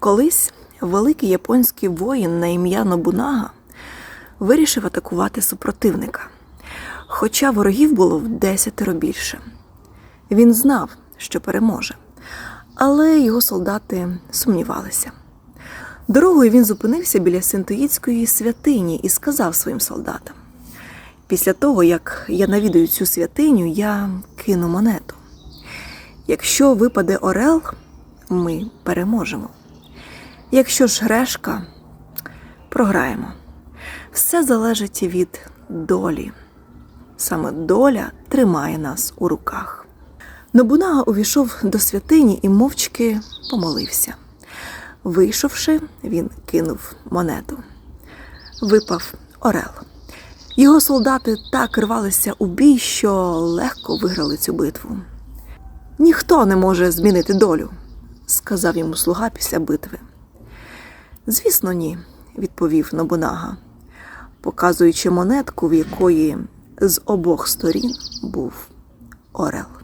Колись великий японський воїн на ім'я Нобунага вирішив атакувати супротивника, хоча ворогів було в десятеро більше. Він знав, що переможе, але його солдати сумнівалися. Дорогою він зупинився біля Синтоїдської святині і сказав своїм солдатам: після того, як я навідаю цю святиню, я кину монету. Якщо випаде орел, ми переможемо. Якщо ж грешка, програємо. Все залежить від долі. Саме доля тримає нас у руках. Нобунага увійшов до святині і мовчки помолився. Вийшовши, він кинув монету. Випав орел. Його солдати так рвалися у бій, що легко виграли цю битву. Ніхто не може змінити долю, сказав йому слуга після битви. Звісно, ні, відповів Нобунага, показуючи монетку, в якої з обох сторін був орел.